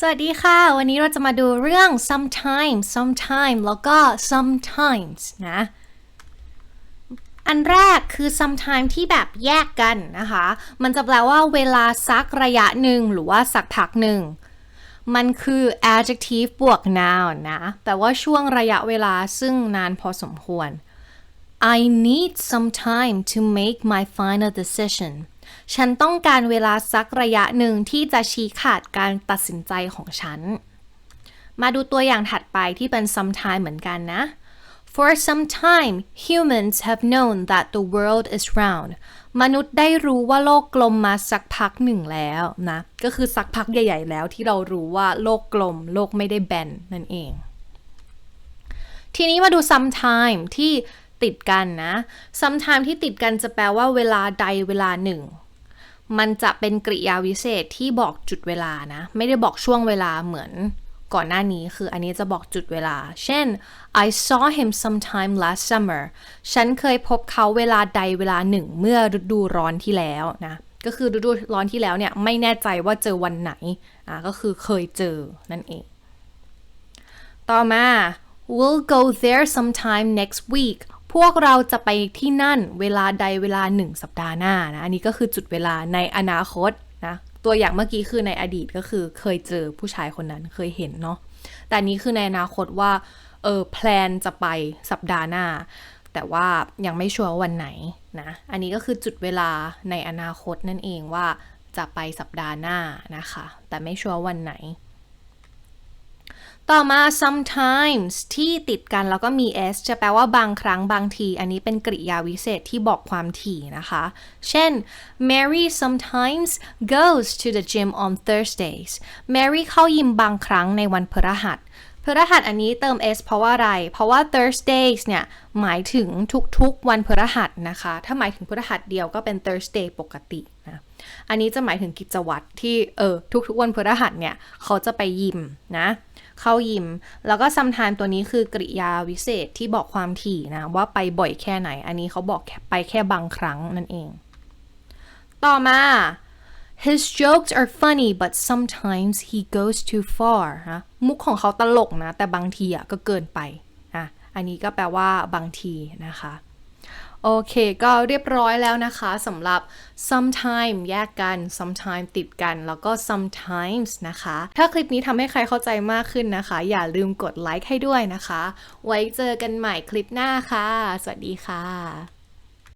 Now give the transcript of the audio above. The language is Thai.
สวัสดีค่ะ วันนี้เราจะมาดูเรื่อง sometimes sometime แล้วก็ sometimes นะ อันแรกคือ sometime ที่แบบแยกกันนะคะ มันจะแปลว่าเวลาสักระยะหนึ่งหรือว่าสักพักหนึ่ง มันคือ adjective บวก noun นะ แปลว่าช่วงระยะเวลาซึ่งนานพอสมควร I need some time to make my final decision ฉันต้องการเวลาสักระยะหนึ่งที่จะชี้ขาดการตัดสินใจของฉัน มาดูตัวอย่างถัดไปที่เป็น sometime เหมือนกันนะ For some time humans have known that the world is round มนุษย์ได้รู้ว่าโลกกลมมาสักพักหนึ่งแล้วนะ ก็คือสักพักใหญ่ๆแล้วที่เรารู้ว่าโลกกลม โลกไม่ได้แบนนั่นเอง ทีนี้มาดู sometime ที่ ติดกันนะ sometime ที่ติดกันจะแปลว่าเวลาใดเวลาหนึ่ง มันจะเป็นกริยาวิเศษที่บอกจุดเวลานะ ไม่ได้บอกช่วงเวลาเหมือนก่อนหน้านี้คืออันนี้จะบอกจุดเวลา เช่น I saw him sometime last summer ฉันเคยพบเขาเวลาใดเวลาหนึ่ง เมื่อฤดูร้อนที่แล้วนะ ก็คือฤดูร้อนที่แล้วเนี่ย ไม่แน่ใจว่าเจอวันไหน อะก็คือเคยเจอนั่นเอง ต่อมา we'll go there sometime next week พวกเราจะไปที่นั่นเวลาใดเวลาหนึ่งสัปดาห์หน้านะ อันนี้ก็คือจุดเวลาในอนาคตนะ ตัวอย่างเมื่อกี้คือในอดีตก็คือเคยเจอผู้ชายคนนั้นเคยเห็นเนาะ แต่นนี้คือในอนาคตว่า เออ แพลนจะไปสัปดาห์หน้า แต่ว่ายังไม่ชัวร์วันไหนนะ อันนี้ก็คือจุดเวลาในอนาคตนั่นเองว่าจะไปสัปดาห์หน้านะคะ แต่ไม่ชัวร์วันไหน ต่อมา sometimes ที่ติดกันแล้วก็มี s จะแปลว่าบางครั้งบางที อันนี้เป็นกริยาวิเศษที่บอกความถี่นะคะ เช่น Mary sometimes goes to the gym on Thursdays Mary เข้ายิมบางครั้งในวันพฤหัสพฤหัสอันนี้เติม s เพราะว่าอะไร เพราะว่า Thursdays เนี่ย หมายถึงทุกๆ วันพฤหัสนะคะ ถ้าหมายถึงพฤหัสเดียวก็เป็น Thursday ปกตินะ อันนี้จะหมายถึงกิจวัตรที่ เออ ทุกๆ วันพฤหัสเนี่ย เขาจะไปยิมนะ เข้ายิม แล้วก็ซัมทานตัวนี้คือกริยาวิเศษที่บอกความถี่นะ ว่าไปบ่อยแค่ไหน อันนี้เขาบอกไปแค่บางครั้งนั่นเอง ต่อมา his jokes are funny but sometimes he goes too far นะมุกของเขาตลกนะ แต่บางทีอะก็เกินไปอะอันนี้ก็แปลว่าบางทีนะคะ โอเค ก็เรียบร้อยแล้วนะคะสำหรับ sometime แยกกัน sometime ติดกัน แล้วก็ sometimes นะคะ ถ้าคลิปนี้ทำให้ใครเข้าใจมากขึ้นนะคะ อย่าลืมกดไลค์ให้ด้วยนะคะ ไว้เจอกันใหม่คลิปหน้าค่ะ สวัสดีค่ะ